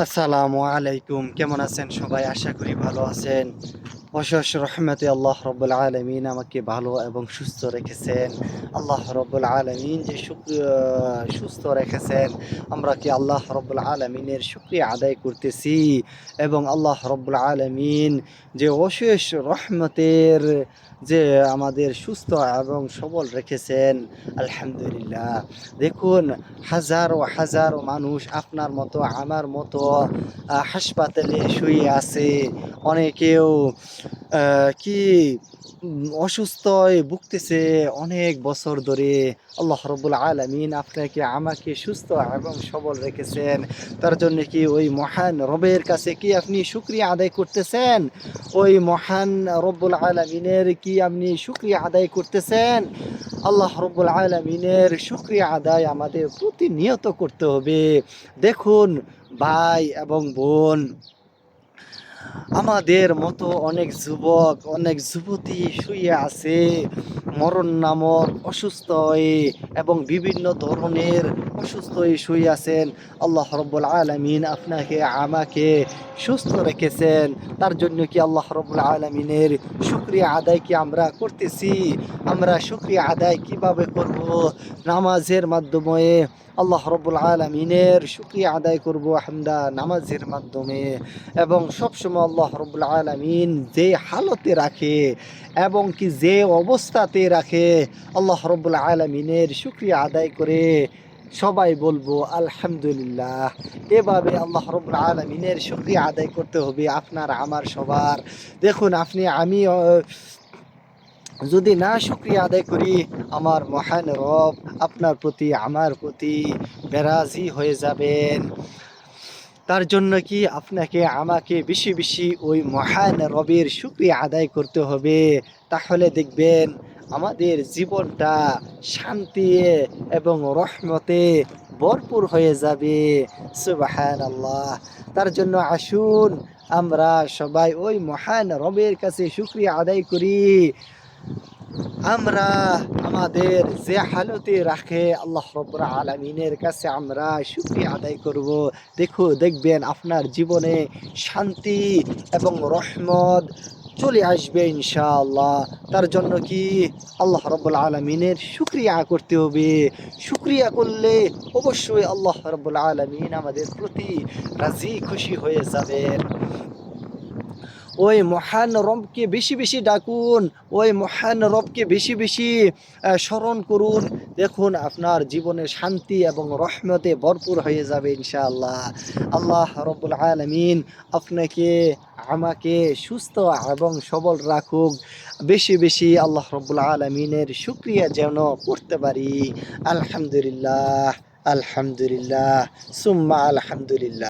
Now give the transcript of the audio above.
আসসালামু আলাইকুম, কেমন আছেন সবাই? আশা করি ভালো আছেন। অশেষ রহমতে আল্লাহ রব্বুল আলমিন আমাকে ভালো এবং সুস্থ রেখেছেন। আল্লাহ রব্বুল আলমিন যে সুস্থ রেখেছেন। আমরা কি আল্লাহ রব্বুল আলমিনের শুক্রিয়া আদায় করতেছি? এবং আল্লাহ রব্বুল আলমিন যে অশেষ রহমতের যে আমাদের সুস্থ এবং সবল রেখেছেন। আলহামদুলিল্লাহ। দেখুন, হাজারো হাজারো মানুষ আপনার মতো, আমার মতো হাসপাতালে শুয়ে আছে। অনেকেও কি উম, অসুস্থয় ভুগতেছে অনেক বছর ধরে। আল্লাহ রব্বুল আলমিন আপনাকে আমাকে সুস্থ এবং সবল রেখেছেন। তার জন্য কি ওই মহান রবের কাছে কি আপনি শুক্রিয়া আদায় করতেছেন? ওই মহান রব্বুল আলমিনের কি আপনি শুক্রিয়া আদায় করতেছেন? আল্লাহ রব্বুল আলমিনের শুক্রিয়া আদায় আমাদের প্রতিনিয়ত করতে হবে। দেখুন ভাই এবং বোন আমাদের মতো অনেক যুবক, অনেক যুবতী শুয়ে আছে, মরণ নামক অসুস্থ হয়ে এবং বিভিন্ন ধরনের অসুস্থ হয়ে শুয়ে আছেন। আল্লাহ রব্বুল আলমিন আপনাকে, আমাকে সুস্থ রেখেছেন। তার জন্য কি আল্লাহ রব্বুল আলমিনের শুক্রিয়া আদায় কি আমরা করতেছি? আমরা শুক্রিয়া আদায় কীভাবে করব? নামাজের মাধ্যমে আল্লাহ রব্বুল আলমিনের শুক্রিয়া আদায় করব আমরা নামাজের মাধ্যমে। এবং সবসময় আল্লাহ রব্বুল আলমিন যে হালতে রাখে এবং কি যে অবস্থাতে রাখে, আল্লাহ রব্বুল আলমিনের শুক্রিয়া আদায় করে সবাই বলব, আলহামদুলিল্লাহ। এভাবে আল্লাহ রব্বুল আলমিনের শুক্রিয়া আদায় করতে হবে আপনার, আমার, সবার। দেখুন, আপনি, আমি যদি না শুক্রিয়া আদায় করি, আমার মহান রব আপনার প্রতি, আমার প্রতি বেরাজি হয়ে যাবেন। তার জন্য কি আপনাকে, আমাকে বেশি বেশি ওই মহান রবের শুক্রিয়া আদায় করতে হবে? তাহলে দেখবেন আমাদের জীবনটা শান্তি এবং রহমতে ভরপুর হয়ে যাবে। সুবাহান আল্লাহ তার জন্য আসুন, আমরা সবাই ওই মহান রবের কাছে শুক্রিয়া আদায় করি। আমরা আমাদের যে হালতে রাখে, আল্লাহ রব্বুল আলমিনের কাছে আমরা শুক্রিয়া আদায় করব। দেখো, দেখবেন আপনার জীবনে শান্তি এবং রহমত চলে আসবে ইনশাআল্লাহ। তার জন্য কি আল্লাহ রব্বুল আলমিনের শুক্রিয়া করতে হবে। শুক্রিয়া করলে অবশ্যই আল্লাহ রব্বুল আলমিন আমাদের প্রতি রাজি, খুশি হয়ে যাবেন। ওই মহান রবকে বেশি বেশি ডাকুন, ওই মহান রবকে বেশি বেশি স্মরণ করুন। দেখুন আপনার জীবনে শান্তি এবং রহমতে ভরপুর হয়ে যাবে ইনশাআল্লাহ। আল্লাহ রব্বুল আলমিন আপনাকে আমাকে সুস্থ এবং সবল রাখুক। বেশি বেশি আল্লাহ রব্বুল আলমিনের শুক্রিয়া যেন করতে পারি। আলহামদুলিল্লাহ আলহামদুলিল্লাহ, সুম্মা আলহামদুলিল্লাহ।